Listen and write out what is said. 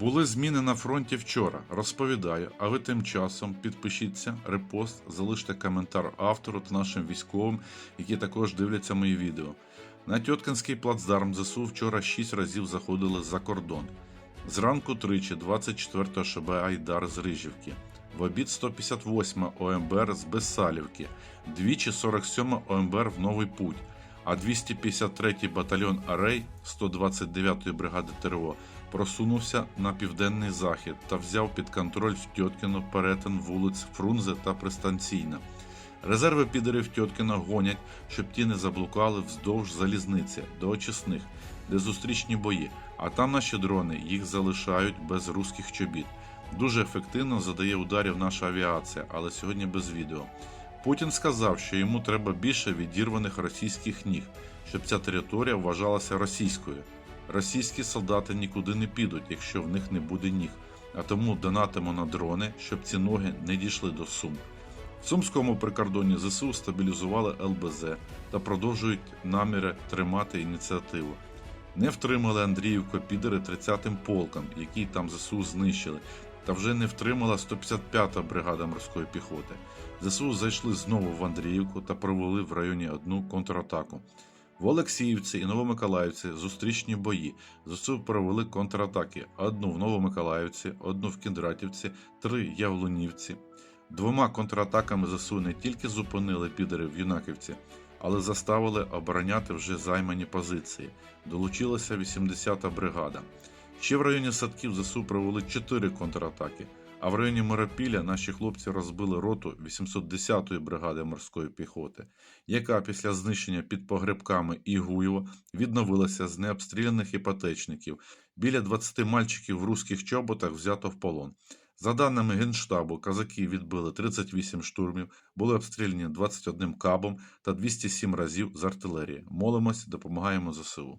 Були зміни на фронті вчора. Розповідаю, а ви тим часом підпишіться, репост, залиште коментар автору та нашим військовим, які також дивляться мої відео. На Тьоткинський плацдарм ЗСУ вчора 6 разів заходили за кордон. Зранку тричі 24 ШБ Айдар з Рижівки. В обід 158 ОМБР з Бесалівки, двічі 47 ОМБР в Новий Путь, а 253-й батальйон Арей 129-ї бригади ТРО просунувся на південний захід та взяв під контроль в Тьоткіно перетин вулиць Фрунзе та Пристанційна. Резерви підерів Тьоткіна гонять, щоб ті не заблукали вздовж залізниці до очисних, де зустрічні бої, а там наші дрони їх залишають без руських чобіт. Дуже ефективно задає ударів наша авіація, але сьогодні без відео. Путін сказав, що йому треба більше відірваних російських ніг, щоб ця територія вважалася російською. Російські солдати нікуди не підуть, якщо в них не буде ніг, а тому донатимо на дрони, щоб ці ноги не дійшли до Сум. В Сумському прикордонні ЗСУ стабілізували ЛБЗ та продовжують наміри тримати ініціативу. Не втримали Андріївку підери 30-м полком, який там ЗСУ знищили, та вже не втримала 155-та бригада морської піхоти. ЗСУ зайшли знову в Андріївку та провели в районі одну контратаку. В Олексіївці і Новомиколаївці зустрічні бої. ЗСУ провели контратаки: одну в Новомиколаївці, одну в Кіндратівці, три Явлунівці. Двома контратаками ЗСУ не тільки зупинили підери в Юнаківці, але заставили обороняти вже займані позиції. Долучилася 80-та бригада. Ще в районі садків ЗСУ провели 4 контратаки, а в районі Миропіля наші хлопці розбили роту 810-ї бригади морської піхоти, яка після знищення під погребками і Гуєво відновилася з необстріляних іпотечників. Біля 20 мальчиків в руських чоботах взято в полон. За даними Генштабу, казаки відбили 38 штурмів, були обстріляні 21 кабом та 207 разів з артилерії. Молимось, допомагаємо ЗСУ.